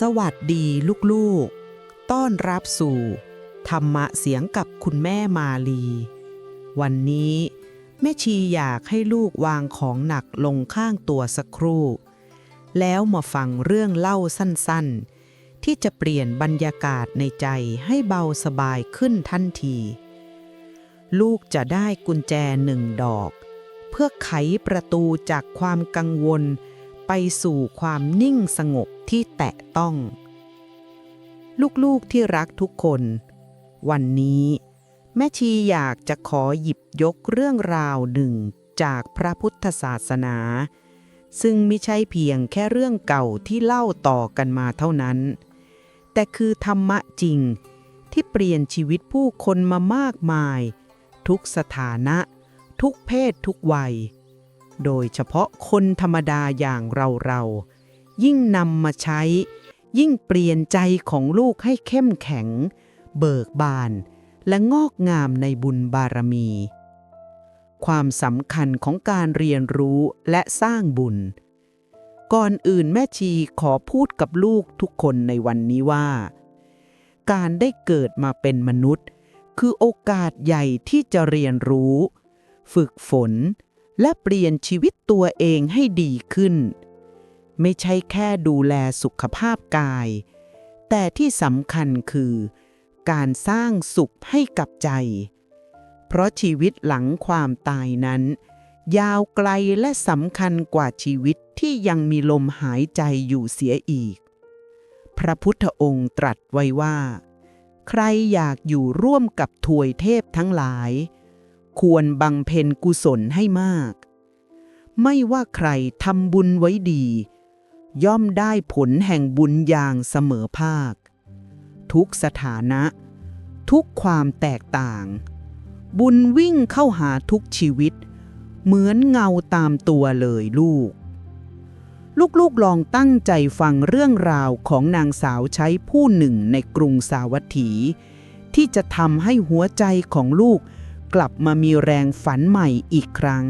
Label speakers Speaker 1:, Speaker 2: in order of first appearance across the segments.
Speaker 1: สวัสดีลูกๆ ต้อนรับสู่ ธรรมะเสียงกับคุณแม่มาลี วันนี้แม่ชีอยากให้ลูกวางของหนักลงข้างตัวสักครู่ แล้วมาฟังเรื่องเล่าสั้นๆ ที่จะเปลี่ยนบรรยากาศในใจให้เบาสบายขึ้นทันที ลูกจะได้กุญแจหนึ่งดอก เพื่อไขประตูจากความกังวล ไปสู่ความนิ่งสงบที่แตะต้อง ลูกๆที่รักทุกคน วันนี้แม่ชีอยากจะขอหยิบยกเรื่องราวหนึ่งจากพระพุทธศาสนา ซึ่งไม่ใช่เพียงแค่เรื่องเก่าที่เล่าต่อกันมาเท่านั้น แต่คือธรรมะจริงที่เปลี่ยนชีวิตผู้คนมามากมาย ทุกสถานะ ทุกเพศทุกวัย โดยเฉพาะคนธรรมดาอย่างเราเราๆ ยิ่งนำมาใช้ ยิ่งเปลี่ยนใจของลูกให้เข้มแข็ง เบิกบาน และงอกงามในบุญบารมี ความสำคัญของการเรียนรู้และสร้างบุญ ก่อนอื่นแม่ชีขอพูดกับลูกทุกคนในวันนี้ว่า การได้เกิดมาเป็นมนุษย์ คือโอกาสใหญ่ที่จะเรียนรู้ ฝึกฝน และเปลี่ยนชีวิตตัวเองให้ดีขึ้น ไม่ใช่แค่ดูแลสุขภาพกาย แต่ที่สำคัญคือ การสร้างสุขให้กับใจ เพราะชีวิตหลังความตายนั้น ยาวไกลและสำคัญกว่าชีวิตที่ยังมีลมหายใจอยู่เสียอีก พระพุทธองค์ตรัสไว้ว่า ใครอยากอยู่ร่วมกับถวยเทพทั้งหลาย ควรบังเพนกุศลให้มาก ไม่ว่าใครทำบุญไว้ดี ย่อมได้ผลแห่งบุญอย่างเสมอภาค ทุกสถานะ ทุกความแตกต่าง บุญวิ่งเข้าหาทุกชีวิต เหมือนเงาตามตัวเลยลูก ลูกๆลองตั้งใจฟังเรื่องราวของนางสาวใช้ผู้หนึ่งในกรุงสาวัตถี ที่จะทำให้หัวใจของลูก กลับมามีแรงฝันใหม่อีกครั้ง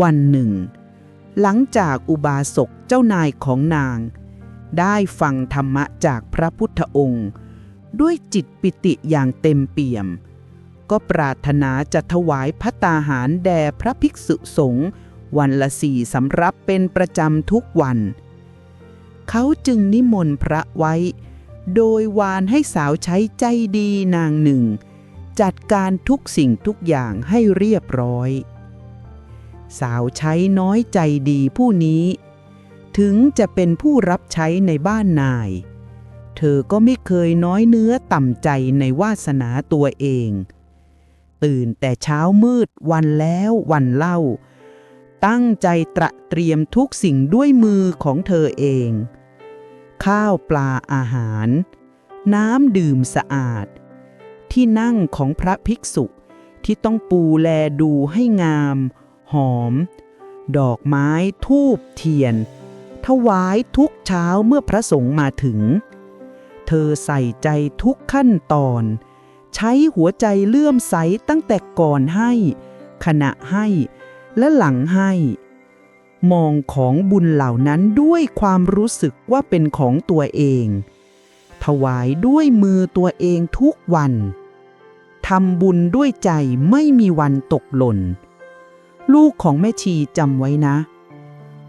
Speaker 1: วันหนึ่ง หลังจากอุบาสกเจ้านายของนาง ได้ฟังธรรมะจากพระพุทธองค์ ด้วยจิตปิติอย่างเต็มเปี่ยม ก็ปรารถนาจะถวายพัตตาหารแด่พระภิกษุสงฆ์วันละสี่สำรับเป็นประจำทุกวัน เขาจึงนิมนต์พระไว้ โดยวานให้สาวใช้ใจดีนางหนึ่ง จัดการทุกสิ่งทุกอย่างให้เรียบร้อย สาวใช้น้อยใจดีผู้นี้ ถึงจะเป็นผู้รับใช้ในบ้านนาย เธอก็ไม่เคยน้อยเนื้อต่ำใจในวาสนาตัวเอง ตื่นแต่เช้ามืดวันแล้ววันเล่า ตั้งใจตระเตรียมทุกสิ่งด้วยมือของเธอเอง ข้าวปลาอาหาร น้ำดื่มสะอาด ที่นั่งของพระภิกษุที่ต้องปูแลดูให้งาม หอม ดอกไม้ทูบเทียน ถวายทุกเช้าเมื่อพระสงฆ์มาถึง เธอใส่ใจทุกขั้นตอน ใช้หัวใจเลื่อมใสตั้งแต่ก่อนให้ ขณะให้และหลังให้ มองของบุญเหล่านั้นด้วยความรู้สึกว่าเป็นของตัวเอง ถวายด้วยมือตัวเองทุกวัน ทำบุญด้วยใจไม่มีวันตกหล่น ลูกของแม่ชีจำไว้นะ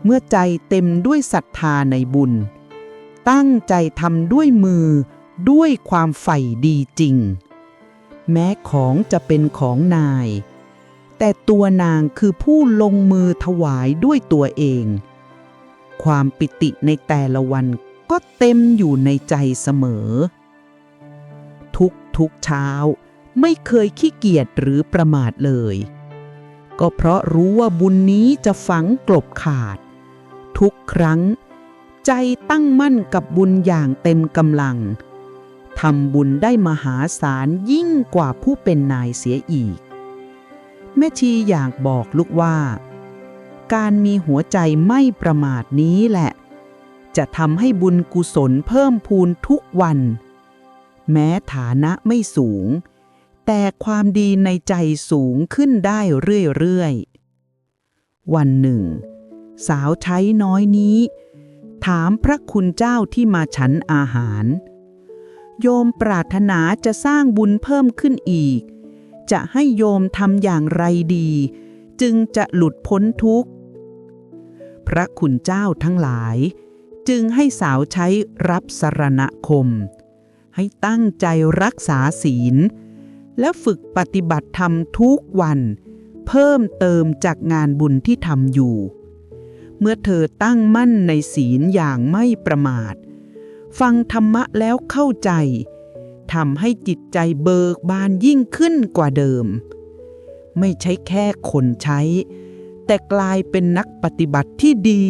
Speaker 1: เมื่อใจเต็มด้วยศรัทธาในบุญ ตั้งใจทำด้วยมือด้วยความใฝ่ดีจริง แม้ของจะเป็นของนาย แต่ตัวนางคือผู้ลงมือถวายด้วยตัวเอง ความปิติในแต่ละวันก็เต็มอยู่ในใจเสมอ ทุกทุกเช้า ไม่เคยขี้เกียจหรือประมาทเลย ก็เพราะรู้ว่าบุญนี้จะฝังกลบขาด ทุกครั้ง ใจตั้งมั่นกับบุญอย่างเต็มกำลังทำบุญได้มหาศาลยิ่งกว่าผู้เป็นนายเสียอีก แม่ชีอยากบอกลูกว่า การมีหัวใจไม่ประมาทนี้แหละ จะทำให้บุญกุศลเพิ่มพูนทุกวัน แม้ฐานะไม่สูง แต่ความดีในใจสูงขึ้นได้เรื่อยๆ วันหนึ่ง สาวใช้น้อยนี้
Speaker 2: ถามพระคุณเจ้าที่มาฉันอาหาร โยมปรารถนาจะสร้างบุญเพิ่มขึ้นอีก จะให้โยมทำอย่างไรดี จึงจะหลุดพ้นทุกข์ พระคุณเจ้าทั้งหลาย จึงให้สาวใช้รับสรณคม ให้ตั้งใจรักษาศีล และฝึกปฏิบัติธรรมทุกวัน เพิ่มเติมจากงานบุญที่ทำอยู่ เมื่อเธอตั้งมั่นในศีลอย่างไม่ประมาท ฟังธรรมะแล้วเข้าใจทำให้จิตใจเบิกบานยิ่งขึ้นกว่าเดิม ไม่ใช่แค่คนใช้ แต่กลายเป็นนักปฏิบัติที่ดี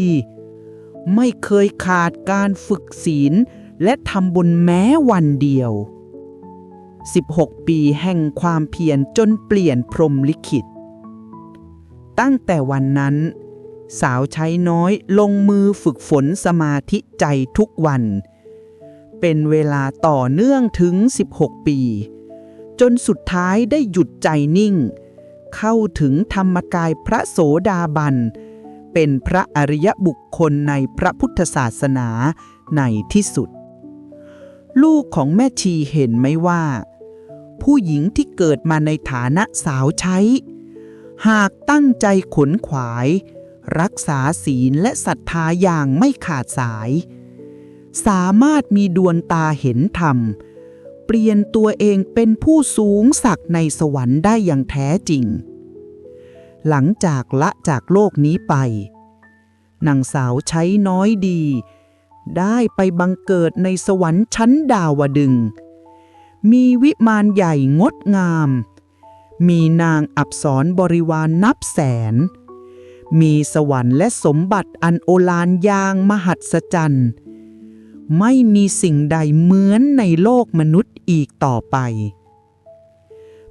Speaker 2: ไม่เคยขาดการฝึกศีลและทำบุญแม้วันเดียว 16 ปีแห่งความเพียรจนเปลี่ยนพรมลิขิต ตั้งแต่วันนั้น สาวใช้น้อยลงมือฝึกฝนสมาธิใจทุกวัน เป็นเวลาต่อเนื่องถึง 16 ปี จนสุดท้ายได้หยุดใจนิ่ง เข้าถึงธรรมกายพระโสดาบัน เป็นพระอริยบุคคลในพระพุทธศาสนาในที่สุดลูกของแม่ชีเห็นไหมว่า ผู้หญิงที่เกิดมาในฐานะสาวใช้ หากตั้งใจขนขวาย รักษาศีลและศรัทธาอย่างไม่ขาดสาย สามารถมีดวงตาเห็นธรรม เปลี่ยนตัวเองเป็นผู้สูงสักดิ์ในสวรรค์ได้อย่างแท้จริง หลังจากละจากโลกนี้ไปนางสาวใช้น้อยดี ได้ไปบังเกิดในสวรรค์ชั้นดาวดึงส์ มีวิมานใหญ่งดงาม มีนางอับสรบริวารนนับแสน มีสวรรค์และสมบัติอันโอฬารยางมหัศจรรย์ไม่มีสิ่งใดเหมือนในโลกมนุษย์อีกต่อไป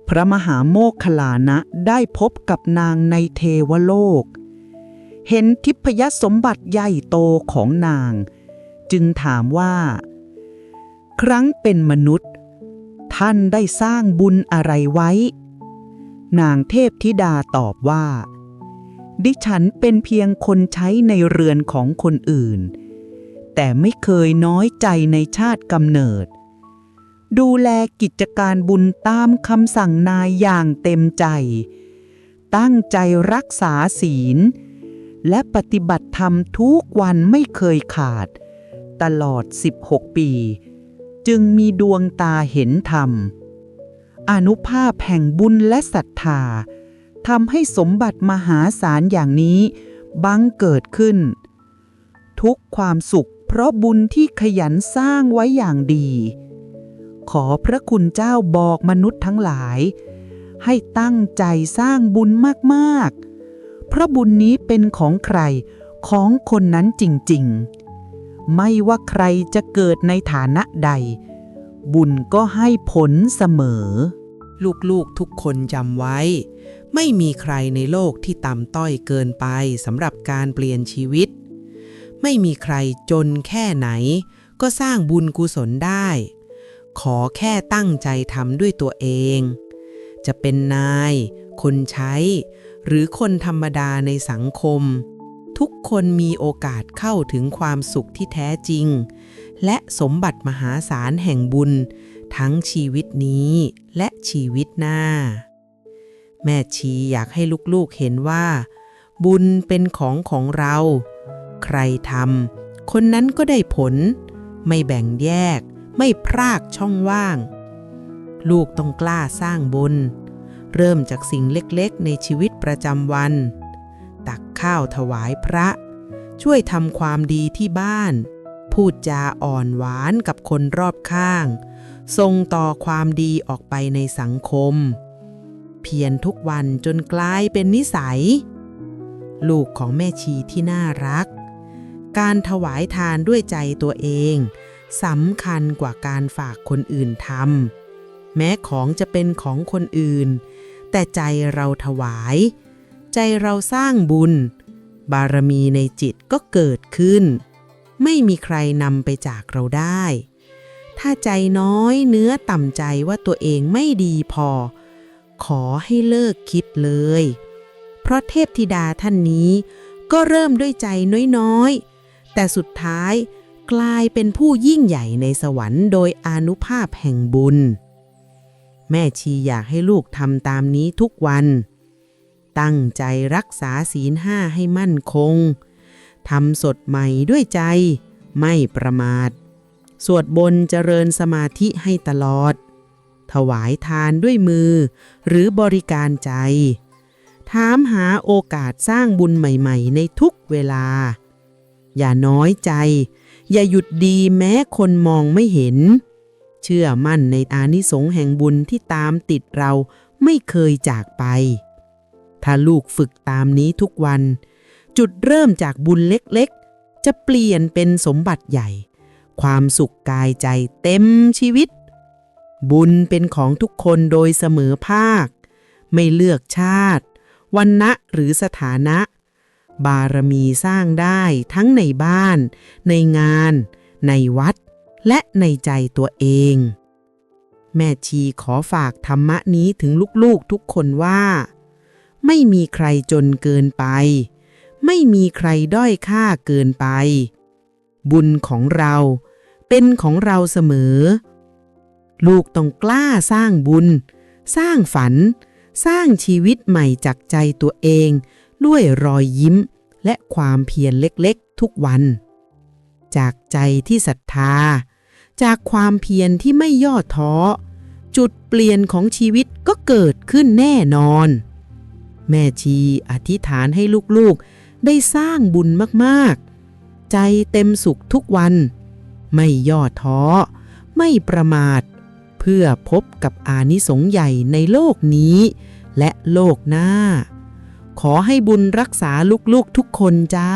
Speaker 2: พระมหาโมคคลานะได้พบกับนางในเทวโลก เห็นทิพยสมบัติใหญ่โตของนาง จึงถามว่า ครั้งเป็นมนุษย์ ท่านได้สร้างบุญอะไรไว้ นางเทพธิดาตอบว่า ดิฉันเป็นเพียงคนใช้ในเรือนของคนอื่น แต่ไม่เคยน้อยใจในชาติกำเนิด ดูแลกิจการบุญตามคำสั่งนายอย่างเต็มใจ ตั้งใจรักษาศีล และปฏิบัติธรรมทุกวันไม่เคยขาด ตลอด 16 ปี จึงมีดวงตาเห็นธรรม อนุภาพแห่งบุญและศรัทธาทำให้สมบัติมหาศาลอย่างนี้บังเกิดขึ้น ทุกความสุขเพราะบุญที่ขยันสร้างไว้อย่างดี ขอพระคุณเจ้าบอกมนุษย์ทั้งหลาย ให้ตั้งใจสร้างบุญมากๆ เพราะบุญนี้เป็นของใครของคนนั้นจริง ๆ ไม่ว่าใครจะเกิดในฐานะใด บุญก็ให้ผลเสมอ
Speaker 1: ลูกๆทุกคนจำไว้ ไม่มีใครในโลกที่ต่ำต้อยเกินไปสำหรับการเปลี่ยนชีวิต ไม่มีใครจนแค่ไหน ก็สร้างบุญกุศลได้ ขอแค่ตั้งใจทำด้วยตัวเอง จะเป็นนาย คนใช้ หรือคนธรรมดาในสังคม ทุกคนมีโอกาสเข้าถึงความสุขที่แท้จริง และสมบัติมหาศาลแห่งบุญ ทั้งชีวิตนี้และชีวิตหน้า แม่ชีอยากให้ลูกๆเห็นว่า บุญเป็นของของเรา ใครทำคนนั้นก็ได้ผล ไม่แบ่งแยก ไม่พรากช่องว่าง ลูกต้องกล้าสร้างบุญ เริ่มจากสิ่งเล็กๆในชีวิตประจำวัน ข้าวถวายพระ ช่วยทำความดีที่บ้าน พูดจาอ่อนหวานกับคนรอบข้างส่งต่อความดีออกไปในสังคม เพียรทุกวันจนกลายเป็นนิสัย ลูกของแม่ชีที่น่ารัก การถวายทานด้วยใจตัวเองสำคัญกว่าการฝากคนอื่นทำแม้ของจะเป็นของคนอื่น แต่ใจเราถวาย ใจเราสร้างบุญ บารมีในจิตก็เกิดขึ้น ไม่มีใครนำไปจากเราได้ ถ้าใจน้อยเนื้อต่ำใจว่าตัวเองไม่ดีพอ ขอให้เลิกคิดเลย เพราะเทพธิดาท่านนี้ก็เริ่มด้วยใจน้อยๆ แต่สุดท้ายกลายเป็นผู้ยิ่งใหญ่ในสวรรค์โดยอนุภาพแห่งบุญ แม่ชีอยากให้ลูกทำตามนี้ทุกวัน ตั้งใจรักษาศีลห้าให้มั่นคง ทำสดใหม่ด้วยใจ ไม่ประมาท สวดบนเจริญสมาธิให้ตลอด ถวายทานด้วยมือ หรือบริการใจ ถามหาโอกาสสร้างบุญใหม่ๆ ในทุกเวลา อย่าน้อยใจ อย่าหยุดดีแม้คนมองไม่เห็น เชื่อมั่นในอานิสงส์แห่งบุญที่ตามติดเราไม่เคยจากไป ถ้าลูกฝึกตามนี้ทุกวัน จุดเริ่มจากบุญเล็กๆ จะเปลี่ยนเป็นสมบัติใหญ่ ความสุขกายใจเต็มชีวิต บุญเป็นของทุกคนโดยเสมอภาค ไม่เลือกชาติวันณะหรือสถานะ บารมีสร้างได้ทั้งในบ้าน ในงาน ในวัด และในใจตัวเอง แม่ชีขอฝากธรรมะนี้ถึงลูกๆทุกคนว่า ไม่มีใครจนเกินไป ไม่มีใครด้อยค่าเกินไป บุญของเราเป็นของเราเสมอ ลูกต้องกล้าสร้างบุญ สร้างฝัน สร้างชีวิตใหม่จากใจตัวเอง ด้วยรอยยิ้มและความเพียรเล็กๆ ทุกวัน จากใจที่ศรัทธา จากความเพียรที่ไม่ย่อท้อ จุดเปลี่ยนของชีวิตก็เกิดขึ้นแน่นอน แม่ชีอธิษฐานให้ลูกๆ ได้สร้างบุญมากๆ ใจเต็มสุขทุกวัน ไม่ย่อท้อ ไม่ประมาท เพื่อพบกับอานิสงส์ใหญ่ในโลกนี้ และโลกหน้า ขอให้บุญรักษาลูกๆทุกคนจ้า